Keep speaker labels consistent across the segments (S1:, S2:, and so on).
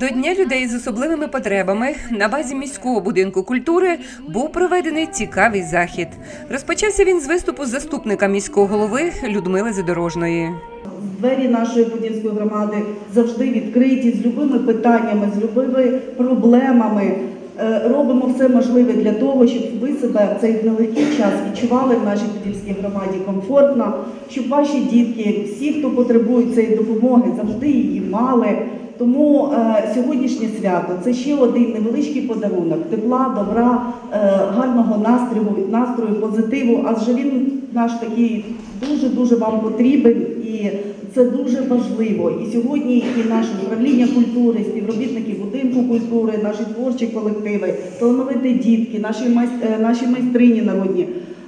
S1: До Дня людей з особливими потребами на базі міського будинку культури був проведений цікавий захід. Розпочався він з виступу заступника міського голови Людмили Задорожної.
S2: Двері нашої подільської громади завжди відкриті з любими питаннями, з любими проблемами. Е, Робимо все можливе для того, щоб ви себе в цей нелегкий час відчували в нашій подільській громаді комфортно, щоб ваші дітки, всі, хто потребують цієї допомоги, завжди її мали. Тому е, сьогоднішнє свято це ще один невеличкий подарунок тепла, добра, е, гарного настрою, настрою, позитиву. Адже він наш такий дуже дуже вам потрібен і це дуже важливо. І сьогодні і наше управління культури, співробітники будинку культури, наші творчі колективи, талановиті дітки, наші е, майстрині народні.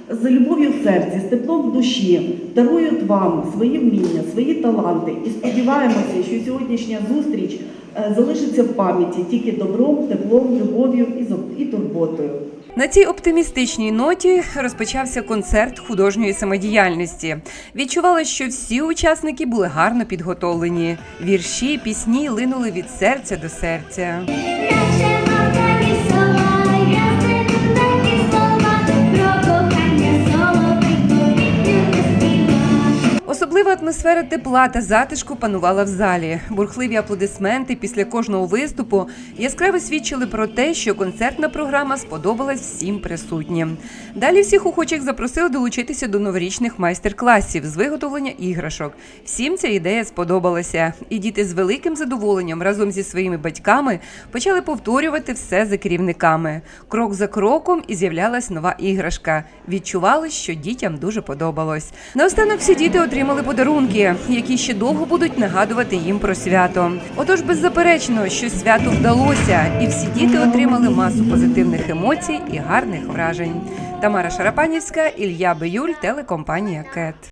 S2: З любов'ю в серці, з теплом в душі дарують вам свої вміння, свої таланти і сподіваємося, що сьогоднішня зустріч е, залишиться в пам'яті тільки добром, теплом, любов'ю і турботою.
S1: На цій оптимістичній ноті розпочався концерт художньої самодіяльності. Відчувалося, що всі учасники були гарно підготовлені. Вірші, пісні линули від серця до серця. Особлива атмосфера тепла та затишку панувала в залі. Бурхливі аплодисменти після кожного виступу яскраво свідчили про те, що концертна програма сподобалась всім присутнім. Далі всіх охочих запросили долучитися до новорічних майстер-класів з виготовлення іграшок. Всім ця ідея сподобалася, і діти з великим задоволенням разом зі своїми батьками почали повторювати все за керівниками. Крок за кроком і з'являлась нова іграшка. Відчувалось, що дітям дуже подобалось. Наостанок всі діти отримали подарунки, які ще довго будуть нагадувати їм про свято. Отож, беззаперечно, що свято вдалося, і всі діти отримали масу позитивних емоцій і гарних вражень. Тамара Шарапанівська, Ілья Биюль, телекомпанія Кет.